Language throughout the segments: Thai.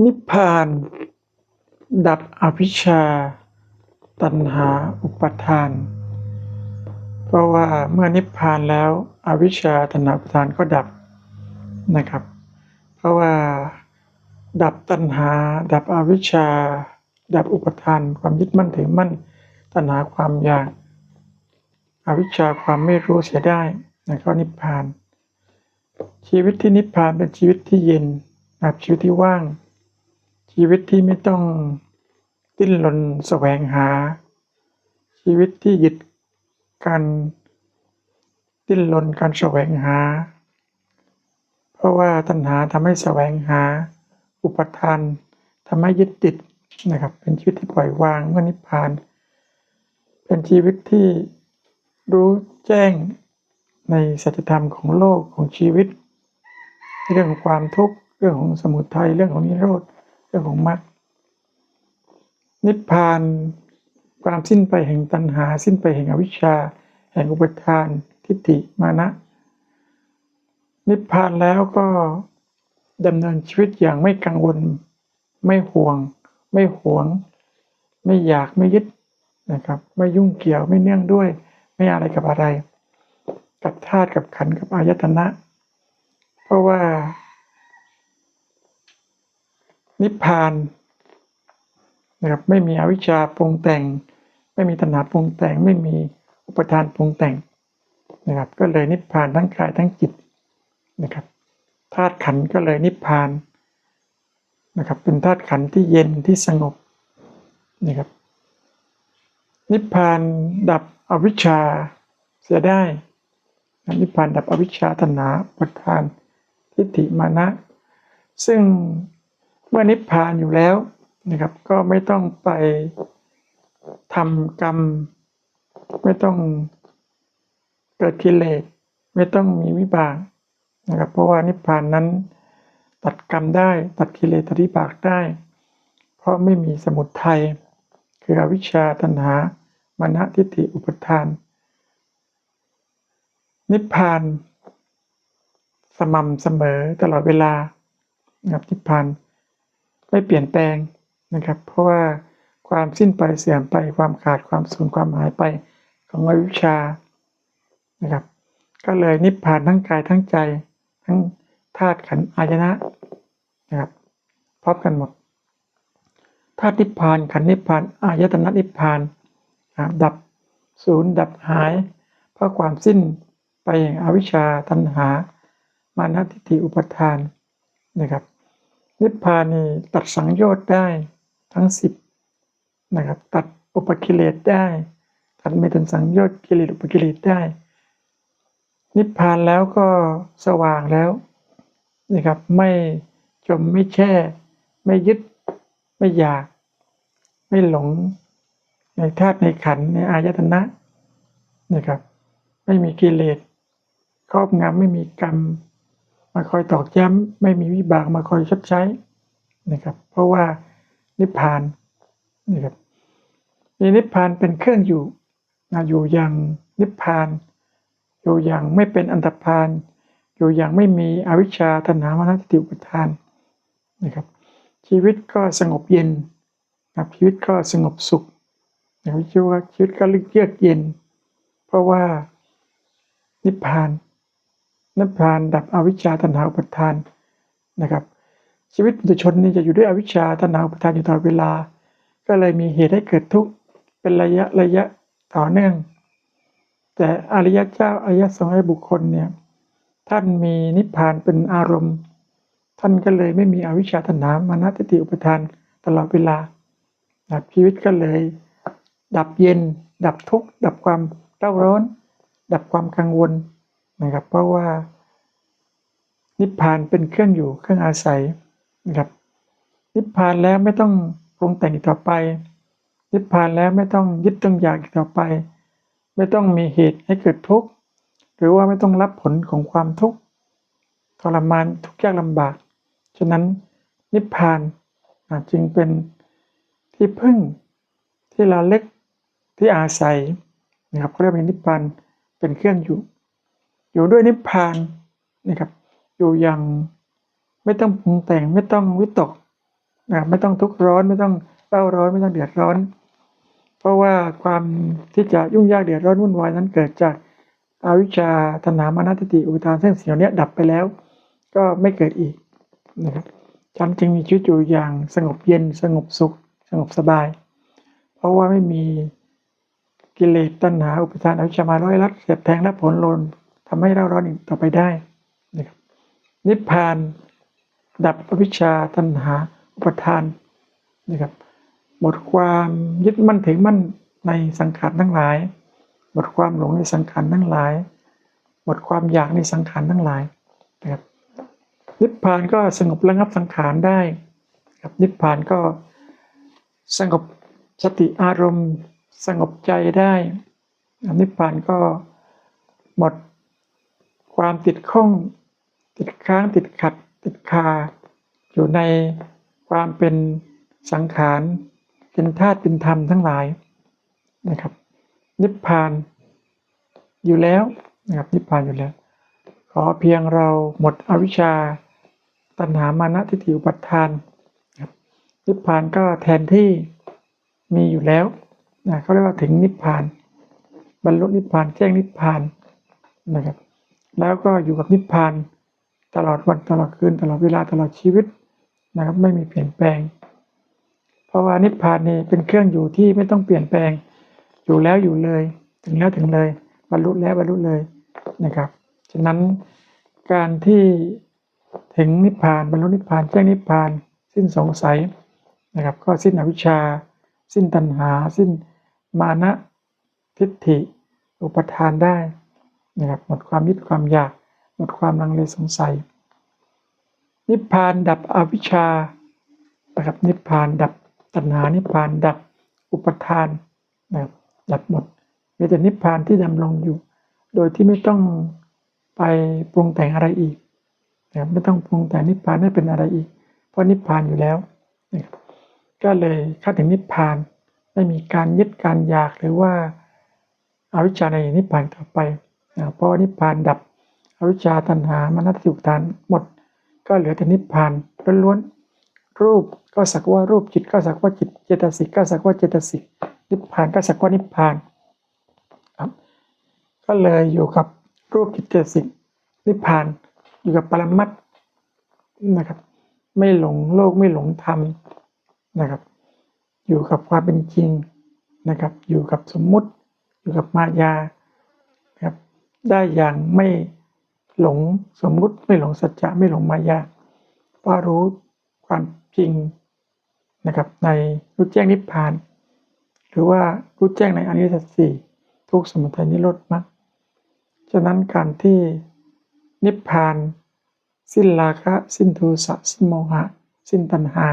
นิพพาน ดับอวิชชา ตัณหาอุปทาน เพราะว่าเมื่อนิพพานแล้วอวิชชาตัณหาอุปทานก็ดับนะครับ เพราะว่าดับตัณหา ดับอวิชชา ดับอุปทาน ความยึดมั่นถือมั่น ตัณหาความอยาก อวิชชาความไม่รู้เสียได้นะก็นิพพาน ชีวิตที่นิพพานเป็นชีวิตที่เย็นนะครับชีวิตที่ว่าง ชีวิตที่ไม่ต้องดิ้นรนแสวงหา ชีวิตที่หยุดการดิ้นรนการแสวงหา เพราะว่าตัณหาทำให้แสวงหา อุปทานทำให้ยึดติดนะครับ เป็นชีวิตที่ปล่อยวางเมื่อนิพพาน เป็นชีวิตที่รู้แจ้งในสัจธรรมของโลกของชีวิต เรื่องของความทุกข์เรื่องของสมุทัยเรื่องของนิโรธ เรื่องของมรรคนิพพานความสิ้นไปแห่งตัณหา สิ้นไปแห่งอวิชชา แห่งอุปทาน ทิฏฐิมานะ นิพพานแล้วก็ดำเนินชีวิตอย่างไม่กังวล ไม่ห่วง ไม่หวง ไม่อยากไม่ยึดนะครับ ไม่ยุ่งเกี่ยวไม่เนื่องด้วย ไม่อะไรกับอะไร กับธาตุกับขันกับอายตนะ เพราะว่า นิพพานนะครับไม่มีอวิชชาปรุงแต่ง ไม่มีตัณหาปรุงแต่ง ไม่มีอุปทานปรุงแต่งนะครับ ก็เลยนิพพานทั้งกายทั้งจิตนะครับธาตุขันธ์ก็เลยนิพพานนะครับ เป็นธาตุขันธ์ที่เย็นที่สงบนะครับ นิพพานดับอวิชชาเสียได้นิพพานดับอวิชชาตัณหาอุปทานทิฏฐิมานะ ซึ่ง เมื่อนิพพานอยู่แล้วนะครับ ก็ไม่ต้องไปทำกรรม ไม่ต้องเกิดกิเลสไม่ต้องมีวิบากนะครับ เพราะว่านิพพานนั้นตัดกรรมได้ตัดกิเลสตัดวิบากได้ เพราะไม่มีสมุทัยคืออวิชชาตัณหามานะทิฏฐิอุปทาน นิพพานสม่ำเสมอตลอดเวลานะครับนิพพาน ไม่เปลี่ยนแปลงนะครับ เพราะว่าความสิ้นไปเสื่อมไปความขาดความสูญความหายไปของอวิชชานะครับ ก็เลยนิพพานทั้งกายทั้งใจ ทั้งธาตุขันธ์อายนะนะครับพร้อมกันหมดธาตุนิพพานขันธ์นิพพานอายตนะนิพพานดับศูนย์ดับหาย เพราะความสิ้นไปแห่งอวิชชาตัณหา มานะทิฏฐิอุปทานนะครับ นิพพานนี่ตัดสังโยชน์ได้ทั้งสิบนะครับ ตัดอุปกิเลสได้ ตัดเมตันสังโยชน์กิเลสอุปกิเลสได้ นิพพานแล้วก็สว่างแล้วนะครับ ไม่จมไม่แช่ ไม่ยึดไม่อยาก ไม่หลงในธาตุในขันในอายตนะนะครับ ไม่มีกิเลสครอบงำไม่มีกรรม มาคอยตอกย้ำไม่มีวิบากมาคอยชดใช้นะครับ เพราะว่านิพพานนะครับมีนิพพานเป็นเครื่องอยู่นะอยู่อย่างนิพพาน อยู่อย่างไม่เป็นอันตรพาน อยู่อย่างไม่มีอวิชชาตัณหามนะทิฏฐิอุปทานนะครับ ชีวิตก็สงบเย็นนะชีวิตก็สงบสุขนะครับชีวิตชีวิตก็ลึกเยือกเย็น เพราะว่านิพพาน นิพพานดับอวิชชาตัณหาอุปทานนะครับ ชีวิตปุถุชนนี่จะอยู่ด้วยอวิชชาตัณหาอุปทานอยู่ตลอดเวลา ก็เลยมีเหตุให้เกิดทุกข์เป็นระยะระยะต่อเนื่อง แต่อริยเจ้าอริยสงฆ์บุคคลเนี่ยท่านมีนิพพานเป็นอารมณ์ ท่านก็เลยไม่มีอวิชชาตัณหามานะทิฏฐิอุปทานตลอดเวลาชีวิตก็เลย ดับเย็น ดับทุกข์ ดับความเร่าร้อน ดับความกังวล นะครับเพราะว่า นิพพานเป็นเครื่องอยู่เครื่องอาศัยนะครับนิพพานแล้วไม่ต้องปรุงแต่งอีกต่อไป นิพพานแล้วไม่ต้องยึดต้องอยากอีกต่อไป ไม่ต้องมีเหตุให้เกิดทุกข์หรือว่าไม่ต้องรับผลของความทุกข์ทรมานทุกข์ยากลำบากฉะนั้นนิพพานจึงเป็นที่พึ่งที่ระลึกที่อาศัยนะครับเขาเรียกว่านิพพานเป็นเครื่องอยู่ อยู่ด้วยนิพพานนะครับ อยู่อย่างไม่ต้องปรุงแต่งไม่ต้องวิตกนะครับไม่ต้องทุกข์ร้อนไม่ต้องเศร้าร้อนไม่ต้องเดือดร้อน เพราะว่าความที่จะยุ่งยากเดือดร้อนวุ่นวายนั้นเกิดจากอาวิชชาตนามานาทิฏฐิอุทานซึ่งสิ่งเหล่านี้ดับไปแล้ว ก็ไม่เกิดอีกนะครับฉันจึงมีชีวิตอยู่อย่างสงบเย็นสงบสุข สงบสบาย เพราะว่าไม่มีกิเลสตัณหาอุปทานอวิชชามาร้อยลัดเสียบแทงและผลลน ทำให้เราร้อนอีกต่อไปได้นะครับนิพพานดับอวิชชาตัณหาอุปทานนะครับหมดความยึดมั่นถือมั่นในสังขารทั้งหลาย หมดความหลงในสังขารทั้งหลาย หมดความอยากในสังขารทั้งหลายนะครับนิพพานก็สงบระงับสังขารได้ครับนิพพานก็สงบสติอารมณ์ สงบใจได้นิพพานก็หมด ความติดข้อง ติดค้างติดขัด ติดคา อยู่ในความเป็นสังขาร เป็นธาตุเป็นธรรมทั้งหลายนะครับ นิพพานอยู่แล้วนะครับนิพพานอยู่แล้ว ขอเพียงเราหมดอวิชชา ตัณหามานะทิฏฐิอุปัฏฐานนะนิพพานก็แทนที่มีอยู่แล้วนะเขาเรียกว่าถึงนิพพาน บรรลุนิพพานแจ้งนิพพานนะครับ แล้วก็อยู่กับนิพพานตลอดวันตลอดคืนตลอดเวลาตลอดชีวิตนะครับ ไม่มีเปลี่ยนแปลง เพราะว่านิพพานนี่เป็นเครื่องอยู่ที่ไม่ต้องเปลี่ยนแปลง อยู่แล้วอยู่เลย ถึงแล้วถึงเลย บรรลุแล้วบรรลุเลยนะครับ ฉะนั้นการที่ถึงนิพพานบรรลุนิพพานแจ้งนิพพาน สิ้นสงสัยนะครับ ก็สิ้นอวิชชา สิ้นตัณหา สิ้นมานะทิฏฐิ อุปทานได้ นะครับหมดความยึดความอยาก หมดความลังเลสงสัย นิพพานดับอวิชชานะครับนิพพานดับตัณหานิพพานดับอุปทานนะครับดับหมดมีแต่นิพพานที่ดำรงอยู่ โดยที่ไม่ต้องไปปรุงแต่งอะไรอีกนะครับไม่ต้องปรุงแต่งนิพพานให้เป็นอะไรอีก เพราะนิพพานอยู่แล้วนะครับก็เลยเข้าถึงนิพพานไม่มีการยึดการอยากหรือว่าอาวิชชาในนิพพานต่อไป เพราะนิพพานดับอวิชชาตัณหามานัตติอุปทานหมด ก็เหลือแต่นิพพานล้วนๆรูปก็สักว่ารูปจิตก็สักว่าจิตเจตสิกก็สักว่าเจตสิกนิพพานก็สักว่านิพพานครับก็เลยอยู่กับรูปจิตเจตสิกนิพพานอยู่กับปรมัตนะครับ ไม่หลงโลกไม่หลงธรรมนะครับ อยู่กับความเป็นจริงนะครับ อยู่กับสมมุติ อยู่กับมายา ได้อย่างไม่หลงสมมุติไม่หลงสัจจะไม่หลงมายาเพราะรู้ความจริงนะครับ ในรู้แจ้งนิพพาน หรือว่ารู้แจ้งในอริยสัจสี่ทุกสมุทัยนิโรธมรรคฉะนั้นการที่นิพพาน สิ้นราคะ สิ้นโทสะสิ้นโมหะ สิ้นตัณหา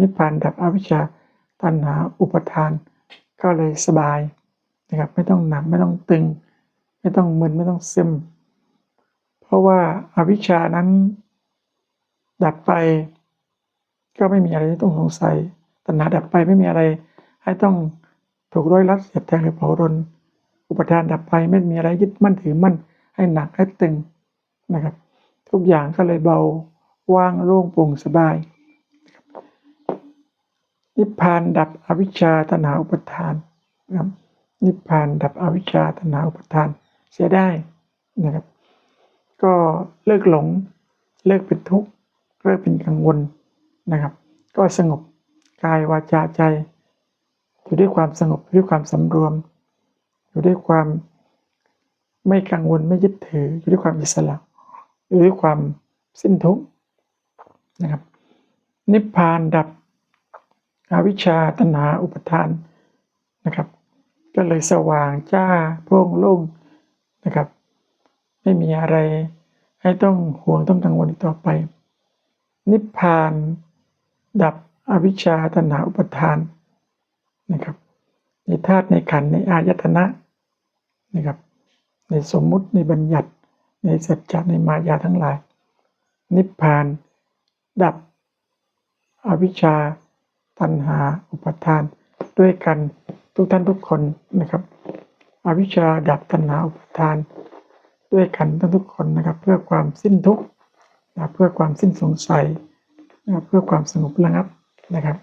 นิพพานดับอวิชชาตัณหาอุปทาน ก็เลยสบายนะครับไม่ต้องหนักไม่ต้องตึง ไม่ต้องมึนไม่ต้องซึม เพราะว่าอาวิชชานั้น ดับไป ก็ไม่มีอะไรที่ต้องสงสัยตัณหาดับไปไม่มีอะไร ให้ต้องถูกร้อยลัดเสียบแทงหรือเผารนอุปทานดับไปไม่มีอะไรยึดมั่นถือมั่น ให้หนักให้ตึงนะครับ ทุกอย่างก็เลยเบาว่างโล่งโปร่งสบาย นิพพานดับอวิชชาตัณหาอุปทานนะครับนิพพานดับอวิชชาตัณหาอุปทาน เสียได้นะครับ ก็เลิกหลง เลิกเป็นทุกข์เลิกเป็นกังวลนะครับ ก็สงบกายวาจาใจ อยู่ด้วยความสงบอยู่ด้วยความสำรวม อยู่ด้วยความไม่กังวลไม่ยึดถือ อยู่ด้วยความอิสระ อยู่ด้วยความสิ้นทุกข์นะครับ นิพพานดับอวิชชาตัณหาอุปทานนะครับ ก็เลยสว่างจ้าโปร่งโล่ง นะครับ ไม่มีอะไรให้ต้องห่วงต้องกังวลอีกต่อไป นิพพานดับอวิชชาตัณหาอุปทานนะครับ ในธาตุในขันธ์ในอายตนะนะครับ ในสมมุติในบัญญัติ ในสัจจะในมายาทั้งหลาย นิพพานดับอวิชชาตัณหาอุปทาน ด้วยกันทุกท่านทุกคนนะครับ อวิชชาดับตัณหาอุปทาน ด้วยกันทั้งทุกคนนะครับ เพื่อความสิ้นทุกข์เพื่อความสิ้นสงสัยเพื่อความสงบระงับนะครับ